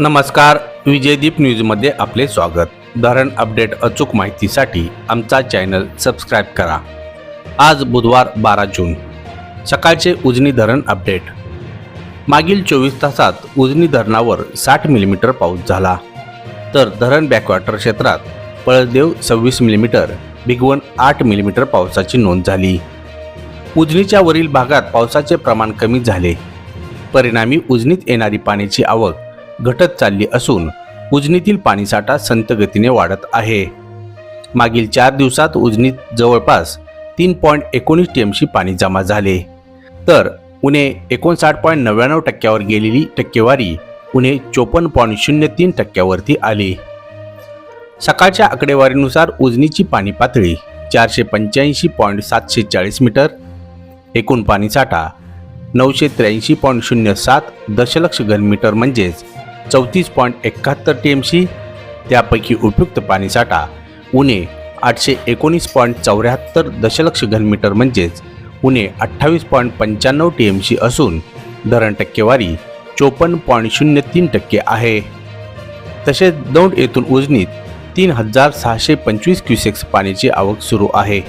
नमस्कार विजयदीप न्यूजमध्ये आपले स्वागत. धरण अपडेट अचूक माहितीसाठी आमचा चॅनल सबस्क्राईब करा. आज बुधवार बारा जून. सकाळचे उजनी धरण अपडेट. मागील चोवीस तासात उजनी धरणावर साठ मिलीमीटर पाऊस झाला. तर धरण बॅकवॉटर क्षेत्रात पळदेव सव्वीस मिलीमीटर भिगवण आठ मिलीमीटर पावसाची नोंद झाली. उजनीच्या वरील भागात पावसाचे प्रमाण कमी झाले. परिणामी उजनीत येणारी पाण्याची आवक घटत चालली असून उजनीतील पाणीसाठा संत गतीने वाढत आहे. मागील चार दिवसात उजनीत जवळपास तीन पॉईंट एकोणीस टीएमसी पाणी जमा झाले. तर उणे एकोणसाठ पॉईंट नव्याण्णव टक्क्यावर गेलेली टक्केवारी उणे चोपन्न पॉईंट शून्य तीन टक्क्यावरती आली. सकाळच्या आकडेवारीनुसार उजनीची पाणी पातळी चारशे पंच्याऐंशी पॉईंट सातशे चाळीस मीटर एकूण पाणीसाठा नऊशे त्र्याऐंशी पॉईंट शून्य सात दशलक्ष घनमीटर म्हणजेच चौतीस पॉईंट एकाहत्तर टी एम सी त्यापैकी उपयुक्त पाणीसाठा उणे आठशे एकोणीस पॉईंट चौऱ्याहत्तर दशलक्ष घनमीटर म्हणजेच उणे अठ्ठावीस पॉईंट पंच्याण्णव टी एम सी असून धरण टक्केवारी चोपन्न पॉईंट शून्य तीन टक्के आहे. तसेच दौंड येथून उजनीत तीन हजार सहाशे पंचवीस क्युसेक्स पाण्याची आवक सुरू आहे.